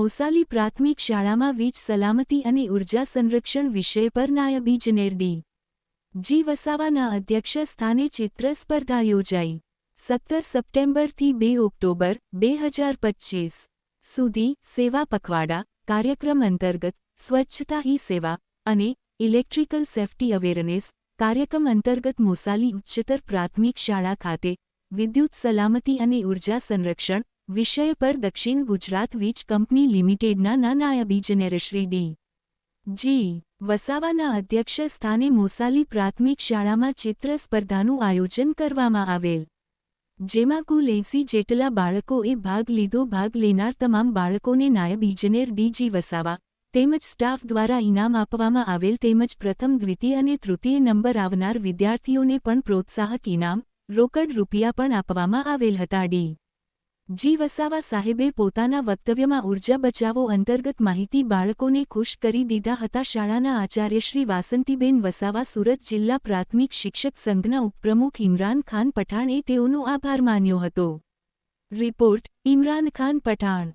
મોસાલી પ્રાથમિક શાળામાં વીજ સલામતી અને ઊર્જા સંરક્ષણ વિષય પર નાયબ ઇજનેર ડી. જી વસાવાના અધ્યક્ષ સ્થાને ચિત્ર સ્પર્ધા યોજાઈ. સત્તર સપ્ટેમ્બરથી બે ઓક્ટોબર, બે હજાર પચ્ચીસ. સુધી સેવા પખવાડા, કાર્યક્રમ અંતર્ગત સ્વચ્છતા ઈ સેવા અને ઇલેક્ટ્રિકલ સેફ્ટી અવેરનેસ કાર્યક્રમ અંતર્ગત મોસાલી ઉચ્ચતર પ્રાથમિક શાળા ખાતે વિદ્યુત સલામતી અને ઊર્જા સંરક્ષણ વિષય પર દક્ષિણ ગુજરાત વીજ કંપની લિમિટેડના ના નાયબ ઇજનેર શ્રી ડી. જી. વસાવાના અધ્યક્ષ સ્થાને મોસાલી પ્રાથમિક શાળામાં ચિત્ર સ્પર્ધાનું આયોજન કરવામાં આવેલ. જેમાં કુલ એંસી જેટલા બાળકોએ ભાગ લીધો. ભાગ લેનાર તમામ બાળકોને નાયબ ઇજનેર ડીજી વસાવા તેમજ સ્ટાફ દ્વારા ઇનામ આપવામાં આવેલ તેમજ પ્રથમ, દ્વિતીય અને તૃતીય નંબર આવનાર વિદ્યાર્થીઓને પણ પ્રોત્સાહક ઇનામ રોકડ રૂપિયા પણ આપવામાં આવેલ હતા ડી. જી વસાવા સાહેબે પોતાના વક્તવ્યમાં ઊર્જા બચાવો અંતર્ગત માહિતી બાળકોને ખુશ કરી દીધા હતા. શાળાના આચાર્ય શ્રી વાસંતીબેન વસાવા સુરત જિલ્લા પ્રાથમિક શિક્ષક સંઘના ઉપપ્રમુખ ઇમરાન ખાન પઠાણે તેઓનો આભાર માન્યો હતો. રિપોર્ટ, ઇમરાન ખાન પઠાણ.